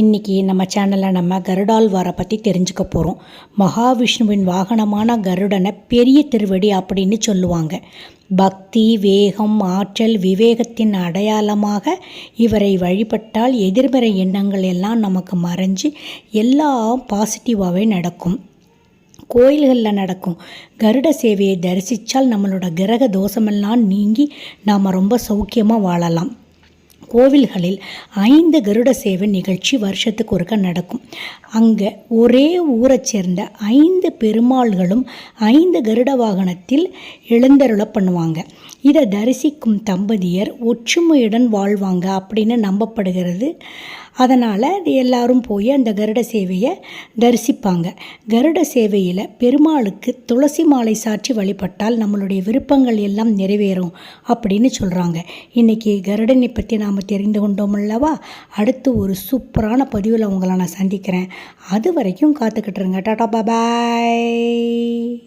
இன்றைக்கி நம்ம சேனலில் நம்ம கருடாழ்வாரை பற்றி தெரிஞ்சுக்க போகிறோம் மகாவிஷ்ணுவின் வாகனமான கருடனை பெரிய திருவடி அப்படின்னு சொல்லுவாங்க. பக்தி வேகம் ஆற்றல் விவேகத்தின் அடையாளமாக இவரை வழிபட்டால் எதிர்மறை எண்ணங்கள் எல்லாம் நமக்கு மறைஞ்சு எல்லாம் பாசிட்டிவாகவே நடக்கும். கோயில்களில் நடக்கும். கருட சேவையை தரிசித்தால் நம்மளோட கிரக தோஷமெல்லாம் நீங்கி நாம் ரொம்ப சௌக்கியமாக வாழலாம். கோவில்களில் ஐந்து கருட சேவை நிகழ்ச்சி வருஷத்துக்கு ஒருக்க நடக்கும். அங்கே ஒரே ஊரைச் சேர்ந்த ஐந்து பெருமாள்களும் ஐந்து கருட வாகனத்தில் எழுந்தருள பண்ணுவாங்க. இதை தரிசிக்கும் தம்பதியர் ஒற்றுமையுடன் வாழ்வாங்க அப்படின்னு நம்பப்படுகிறது. அதனால் எல்லாரும் போய் அந்த கருட சேவையை தரிசிப்பாங்க. கருட சேவையில் பெருமாளுக்கு துளசி மாலை சாற்றி வழிபட்டால் நம்மளுடைய விருப்பங்கள் எல்லாம் நிறைவேறும் அப்படின்னு சொல்கிறாங்க இன்றைக்கி கருடனை பற்றி நாம் தெரிந்து கொண்டோம் அல்லவா? அடுத்து ஒரு சூப்பரான பதிவில் உங்களை நான் சந்திக்கிறேன். அது வரைக்கும் காத்துக்கிட்டுருங்க டாடா பாபாய்.